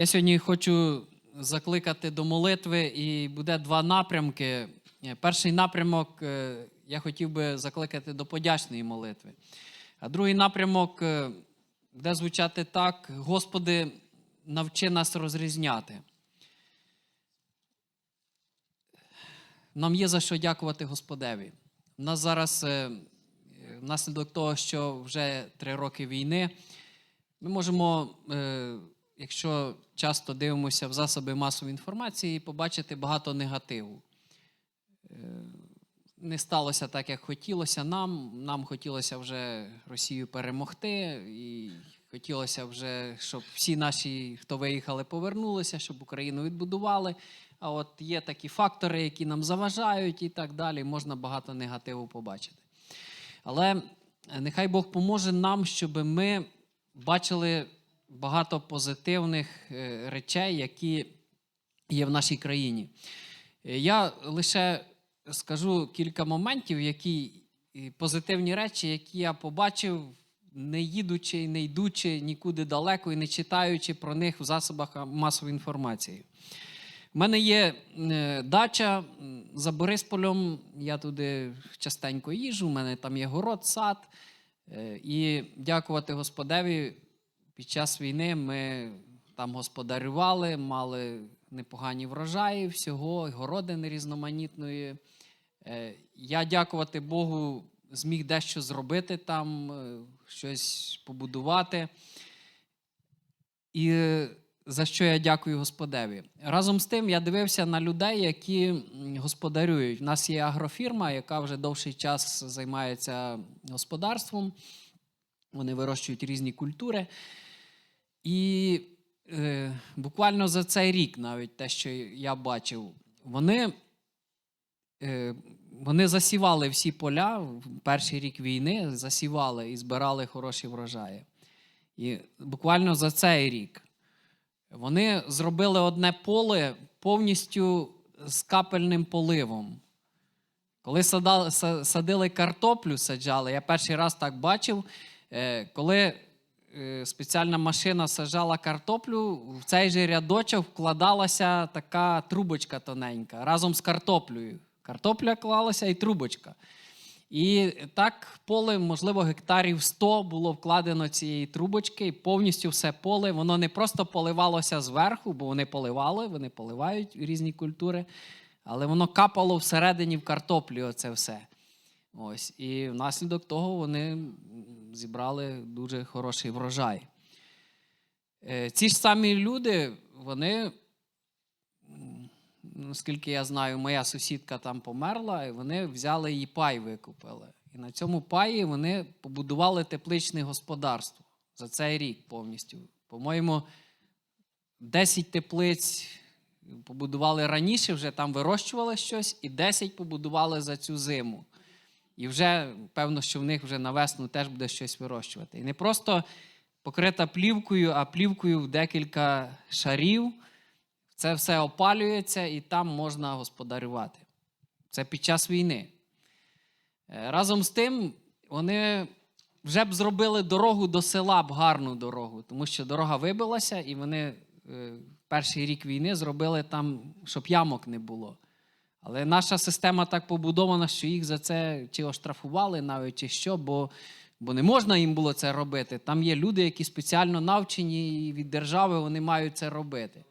Я сьогодні хочу закликати до молитви, і буде два напрямки. Е, Перший напрямок е, я хотів би закликати до подячної молитви. А другий напрямок е, буде звучати так: Господи, навчи нас розрізняти. Нам є за що дякувати Господеві. У нас зараз, внаслідок того, що вже три роки війни, ми можемо, якщо часто дивимося в засоби масової інформації, побачити багато негативу. Е, Не сталося так, як хотілося нам. Нам хотілося вже Росію перемогти, і хотілося вже, щоб всі наші, хто виїхали, повернулися, щоб Україну відбудували. А от є такі фактори, які нам заважають, і так далі. Можна багато негативу побачити. Але е, нехай Бог поможе нам, щоб ми бачили багато позитивних е, речей, які є в нашій країні. Е, Я лише скажу кілька моментів, які позитивні речі, які я побачив, не їдучи, і не йдучи нікуди далеко і не читаючи про них в засобах масової інформації. У мене є е, дача за Борисполем. Я туди частенько їжу. У мене там є город, сад. І дякувати Господеві, під час війни ми там господарювали, мали непогані врожаї всього, городини різноманітної. Е, Я дякувати Богу зміг дещо зробити там, е, щось побудувати. І е, за що я дякую Господеві. Разом з тим я дивився на людей, які господарюють. У нас є агрофірма, яка вже довший час займається господарством. Вони вирощують різні культури. І е, буквально за цей рік, навіть те, що я бачив, вони, е, вони засівали всі поля в перший рік війни, засівали і збирали хороші врожаї. І буквально за цей рік вони зробили одне поле повністю з капельним поливом. Коли сада- са- садили картоплю, саджали, я перший раз так бачив, е, коли спеціальна машина саджала картоплю, в цей же рядочок вкладалася така трубочка тоненька разом з картоплею. Картопля клалася і трубочка. І так поле, можливо, гектарів 100 було вкладено цієї трубочки, і повністю все поле. Воно не просто поливалося зверху, бо вони поливали, вони поливають різні культури, але воно капало всередині в картоплі. Оце все. Ось. І внаслідок того вони зібрали дуже хороший врожай. Е, Ці ж самі люди, вони, наскільки я знаю, моя сусідка там померла, і вони взяли її пай, викупили. І на цьому паї вони побудували тепличне господарство за цей рік повністю. По-моєму, 10 теплиць побудували раніше, вже там вирощували щось, і 10 побудували за цю зиму. І вже певно, що в них вже на весну теж буде щось вирощувати. І не просто покрита плівкою, а плівкою в декілька шарів. Це все опалюється і там можна господарювати. Це під час війни. Е, Разом з тим, вони вже б зробили дорогу до села б гарну дорогу, тому що дорога вибилася, і вони е, перший рік війни зробили там, щоб ямок не було. Але наша система так побудована, що їх за це чи оштрафували навіть, чи що, бо, бо не можна їм було це робити. Там є люди, які спеціально навчені і від держави вони мають це робити.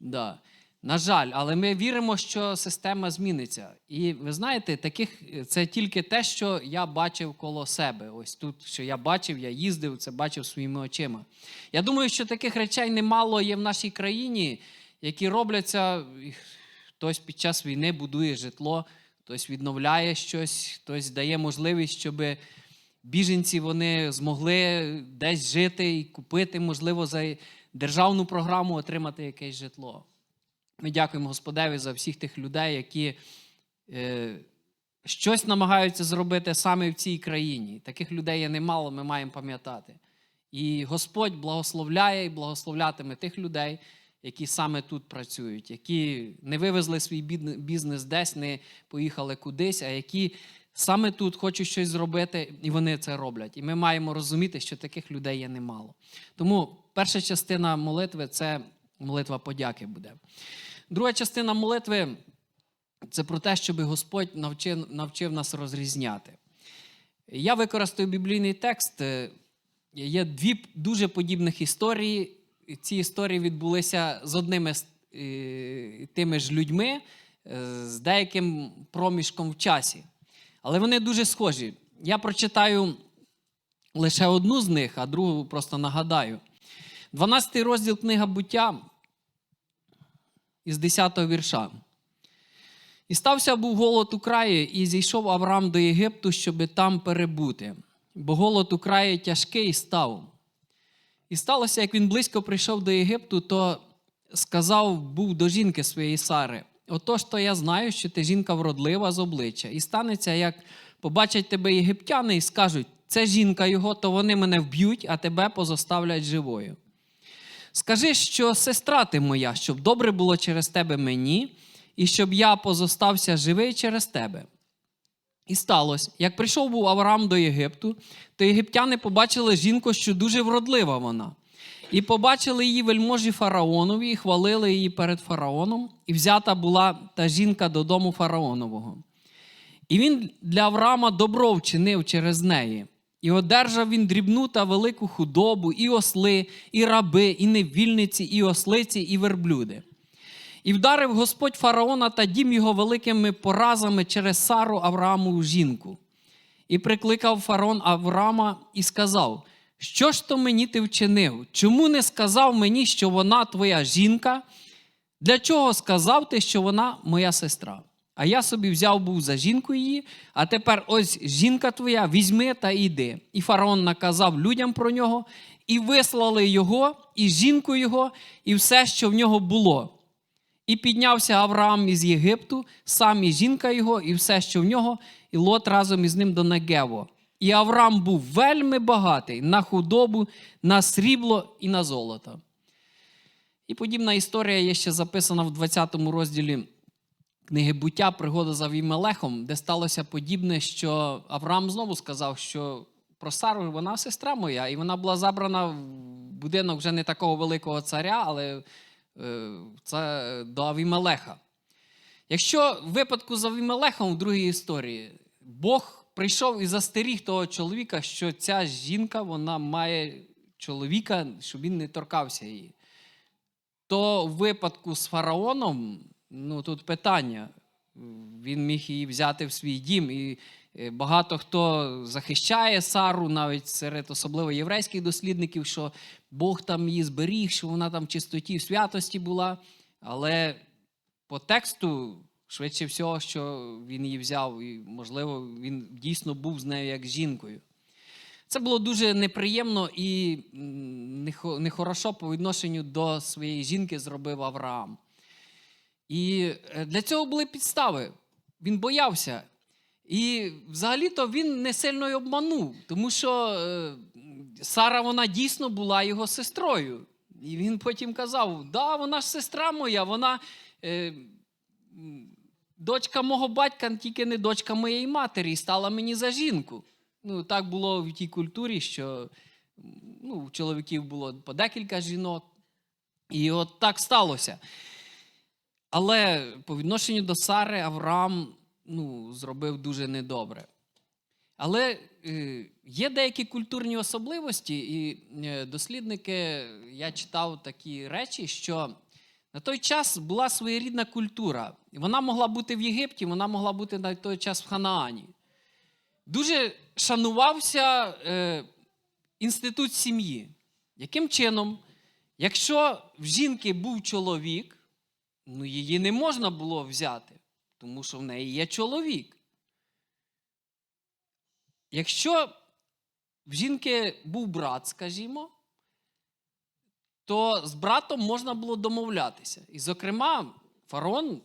Да. На жаль, але ми віримо, що система зміниться. І ви знаєте, таких це тільки те, що я бачив коло себе. Ось тут, що я бачив, я їздив, це бачив своїми очима. Я думаю, що таких речей немало є в нашій країні, які робляться. Хтось під час війни будує житло, хтось відновляє щось, хтось дає можливість, щоб біженці вони змогли десь жити і купити, можливо, за державну програму отримати якесь житло. Ми дякуємо Господеві за всіх тих людей, які е, щось намагаються зробити саме в цій країні. Таких людей є немало, ми маємо пам'ятати. І Господь благословляє і благословлятиме тих людей, які саме тут працюють, які не вивезли свій бізнес десь, не поїхали кудись, а які саме тут хочуть щось зробити, і вони це роблять. І ми маємо розуміти, що таких людей є немало. Тому перша частина молитви це молитва подяки буде. Друга частина молитви це про те, щоб Господь навчив, навчив нас розрізняти. Я використаю біблійний текст. Є дві дуже подібних історії. Ці історії відбулися з одними е, тими ж людьми е, з деяким проміжком в часі. Але вони дуже схожі. Я прочитаю лише одну з них, а другу просто нагадаю. 12 розділ книга буття із 10 вірша. І стався був голод у краї, і зійшов Авраам до Єгипту, щоби там перебути. Бо голод у краї тяжкий став. І сталося, як він близько прийшов до Єгипту, то сказав був до жінки своєї Сари: Отож, то я знаю, що ти жінка вродлива з обличчя. І станеться, як побачать тебе єгиптяни і скажуть, це жінка його, то вони мене вб'ють, а тебе позоставлять живою. Скажи, що сестра ти моя, щоб добре було через тебе мені, і щоб я позостався живий через тебе. І сталося, як прийшов був Авраам до Єгипту, то єгиптяни побачили жінку, що дуже вродлива вона. І побачили її вельможі фараонові, і хвалили її перед фараоном, і взята була та жінка додому фараонового. І він для Авраама добро вчинив через неї. І одержав він дрібну та велику худобу, і осли, і раби, і невільниці, і ослиці, і верблюди. І вдарив Господь фараона та дім його великими поразами через Сару Авраамову жінку. І прикликав фараон Авраама і сказав: Що ж то мені ти вчинив? Чому не сказав мені, що вона твоя жінка? Для чого сказав ти, що вона моя сестра? А я собі взяв був за жінку її, а тепер ось жінка твоя, візьми та йди. І фараон наказав людям про нього, і вислали його, і жінку його, і все, що в нього було. І піднявся Авраам із Єгипту, сам і жінка його, і все, що в нього, і лот разом із ним до Негево. І Авраам був вельми багатий на худобу, на срібло і на золото. І подібна історія є ще записана в 20 розділі книги буття, пригода за Авімелехом, де сталося подібне, що Авраам знову сказав, що про Сару вона сестра моя, і вона була забрана в будинок вже не такого великого царя, але це до Авімелеха. Якщо в випадку з Авімелехом в другій історії Бог прийшов і застеріг того чоловіка, що ця жінка вона має чоловіка, щоб він не торкався її, то в випадку з фараоном, ну тут питання. Він міг її взяти в свій дім. І е, багато хто захищає Сару, навіть серед особливо єврейських дослідників, що Бог там її зберіг, що вона там в чистоті, в святості була. Але по тексту, швидше всього, що він її взяв, і, можливо, він дійсно був з нею як жінкою. Це було дуже неприємно і нехорошо по відношенню до своєї жінки зробив Авраам. І е, для цього були підстави. Він боявся. І взагалі-то він не сильно й обманув, тому що е, Сара вона дійсно була його сестрою. І він потім казав: да, вона ж сестра моя, вона е, дочка мого батька, тільки не дочка моєї матері, і стала мені за жінку. Ну, так було в тій культурі, що ну, у чоловіків було по декілька жінок. І от так сталося. Але по відношенню до Сари Авраам ну, зробив дуже недобре. Але е, є деякі культурні особливості, і е, дослідники, я читав такі речі, що на той час була своєрідна культура. Вона могла бути в Єгипті, вона могла бути на той час в Ханаані. Дуже шанувався е, інститут сім'ї. Яким чином, якщо в жінки був чоловік, ну її не можна було взяти, тому що в неї є чоловік. Якщо в жінки був брат, скажімо, то з братом можна було домовлятися. І, зокрема, фараон,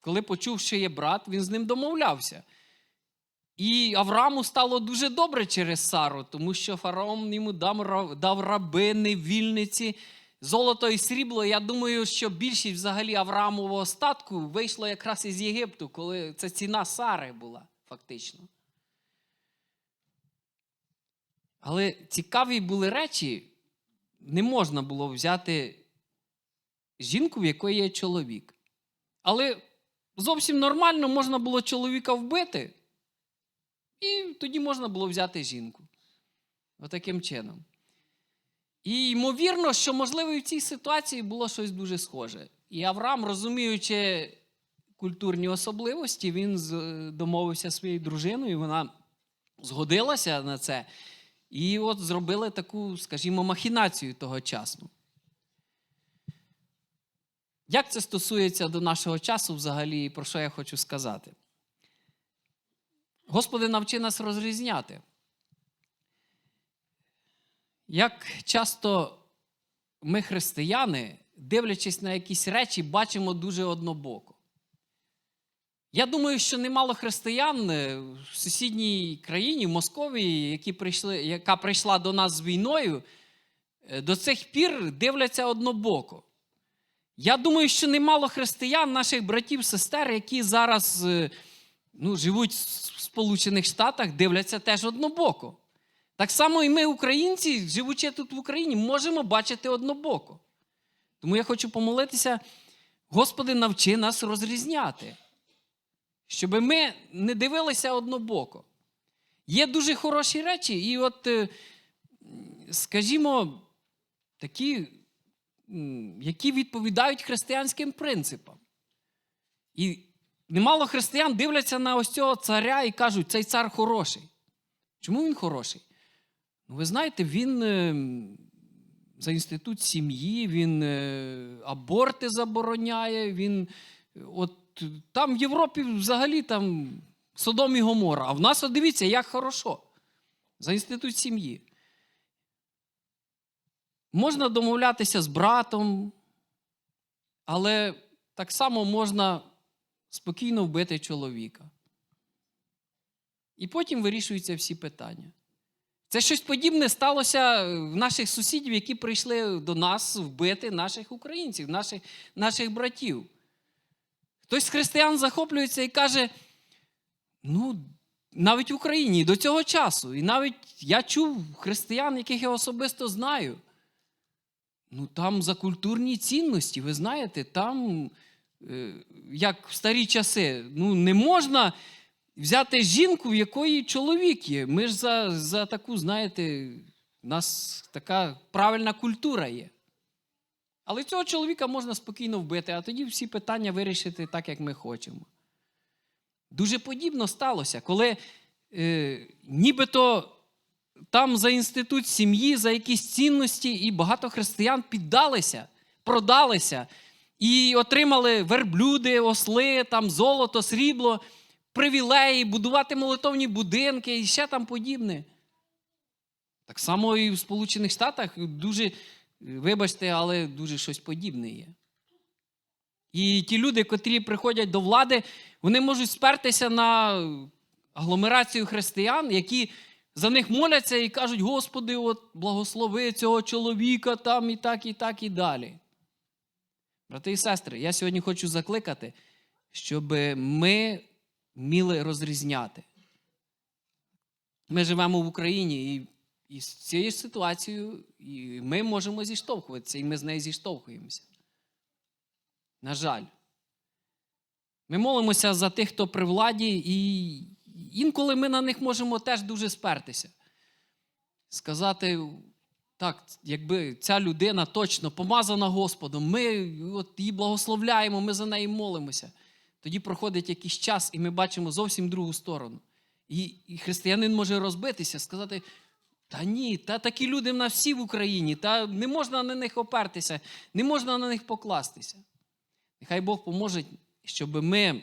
коли почув, що є брат, він з ним домовлявся. І Аврааму стало дуже добре через Сару, тому що фараон йому дав, ра- дав рабини, вільниці, золото і срібло. Я думаю, що більшість взагалі Авраамового статку вийшло якраз із Єгипту, коли це ціна Сари була, фактично. Але цікаві були речі, не можна було взяти жінку, в якої є чоловік. Але зовсім нормально можна було чоловіка вбити, і тоді можна було взяти жінку. Отаким чином. І ймовірно, що, можливо, і в цій ситуації було щось дуже схоже. І Авраам, розуміючи культурні особливості, він домовився зі своєю дружиною, вона згодилася на це. І от зробили таку, скажімо, махінацію тогочасну. Як це стосується до нашого часу взагалі, і про що я хочу сказати? Господи, навчи нас розрізняти. Як часто ми, християни, дивлячись на якісь речі, бачимо дуже однобоко. Я думаю, що немало християн е, в сусідній країні, в Московії, які прийшли, яка прийшла до нас з війною, е, до цих пір дивляться однобоко. Я думаю, що немало християн, наших братів, сестер, які зараз е, ну, живуть в Сполучених Штатах, дивляться теж однобоко. Так само і ми, українці, живучи тут в Україні, можемо бачити однобоко. Тому я хочу помолитися, Господи, навчи нас розрізняти, щоб ми не дивилися однобоко. Є дуже хороші речі, і от, е, скажімо, такі, які відповідають християнським принципам. І немало християн дивляться на ось цього царя і кажуть, цей цар хороший. Чому він хороший? Ну, ви знаєте, він е, за інститут сім'ї, він е, аборти забороняє, він е, от там в Європі взагалі там Содом і Гомора. А в нас, от дивіться, як хорошо. За інститут сім'ї. Можна домовлятися з братом, але так само можна спокійно вбити чоловіка. І потім вирішуються всі питання. Це щось подібне сталося в наших сусідів, які прийшли до нас вбити наших українців, наших, наших братів. Хтось з християн захоплюється і каже: ну, навіть в Україні до цього часу, і навіть я чув християн, яких я особисто знаю. Ну, там за культурні цінності, ви знаєте, там, е, як в старі часи, ну, не можна взяти жінку, в якої чоловік є. Ми ж за, за таку, знаєте, у нас така правильна культура є. Але цього чоловіка можна спокійно вбити, а тоді всі питання вирішити так, як ми хочемо. Дуже подібно сталося, коли е, нібито там за інститут сім'ї, за якісь цінності, і багато християн піддалися, продалися і отримали верблюди, осли, там золото, срібло, привілеї, будувати молитовні будинки і ще там подібне. Так само і в Сполучених Штатах дуже, вибачте, але дуже щось подібне є. І ті люди, котрі приходять до влади, вони можуть спертися на агломерацію християн, які за них моляться і кажуть, Господи, от благослови цього чоловіка там і так, і так, і далі. Брати і сестри, я сьогодні хочу закликати, щоб ми вміли розрізняти. Ми живемо в Україні, і, і з цією ситуацією і ми можемо зіштовхуватися, і ми з нею зіштовхуємося. На жаль. Ми молимося за тих, хто при владі, і інколи ми на них можемо теж дуже спертися. Сказати, так, якби ця людина точно помазана Господом, ми от її благословляємо, ми за неї молимося. Тоді проходить якийсь час, і ми бачимо зовсім другу сторону. І, і християнин може розбитися, сказати: та ні, та такі люди в нас всі в Україні, та не можна на них опертися, не можна на них покластися. Нехай Бог поможе, щоб ми е,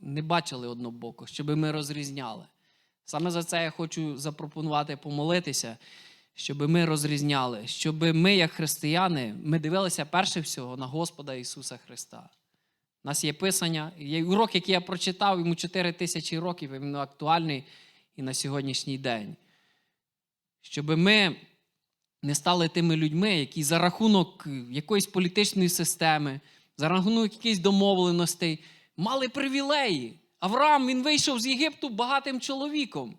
не бачили однобоко, щоб ми розрізняли. Саме за це я хочу запропонувати помолитися, щоб ми розрізняли, щоб ми, як християни, ми дивилися перше всього на Господа Ісуса Христа. У нас є писання, є урок, який я прочитав, йому 4 тисячі років, і він актуальний і на сьогоднішній день. Щоб ми не стали тими людьми, які за рахунок якоїсь політичної системи, за рахунок якихось домовленостей мали привілеї. Авраам він вийшов з Єгипту багатим чоловіком,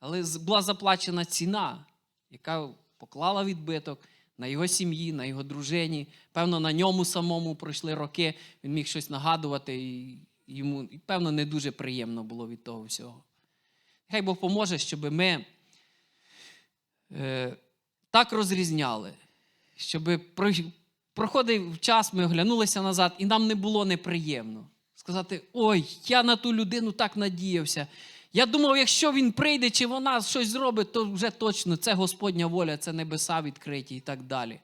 але була заплачена ціна, яка поклала відбиток на його сім'ї, на його дружині. Певно, на ньому самому пройшли роки. Він міг щось нагадувати, і йому, певно, не дуже приємно було від того всього. Хай Бог поможе, щоб ми е, так розрізняли, щоб проходив час, ми оглянулися назад, і нам не було неприємно. Сказати: ой, я на ту людину так надіявся. Я думав, якщо він прийде чи вона щось зробить, то вже точно це Господня воля, це небеса відкриті і так далі.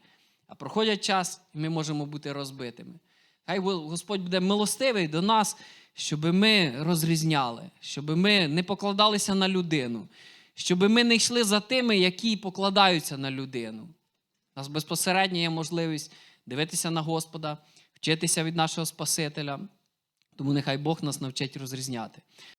А проходять час, і ми можемо бути розбитими. Хай Господь буде милостивий до нас, щоб ми розрізняли, щоб ми не покладалися на людину, щоб ми не йшли за тими, які покладаються на людину. У нас безпосередньо є можливість дивитися на Господа, вчитися від нашого Спасителя. Тому нехай Бог нас навчить розрізняти.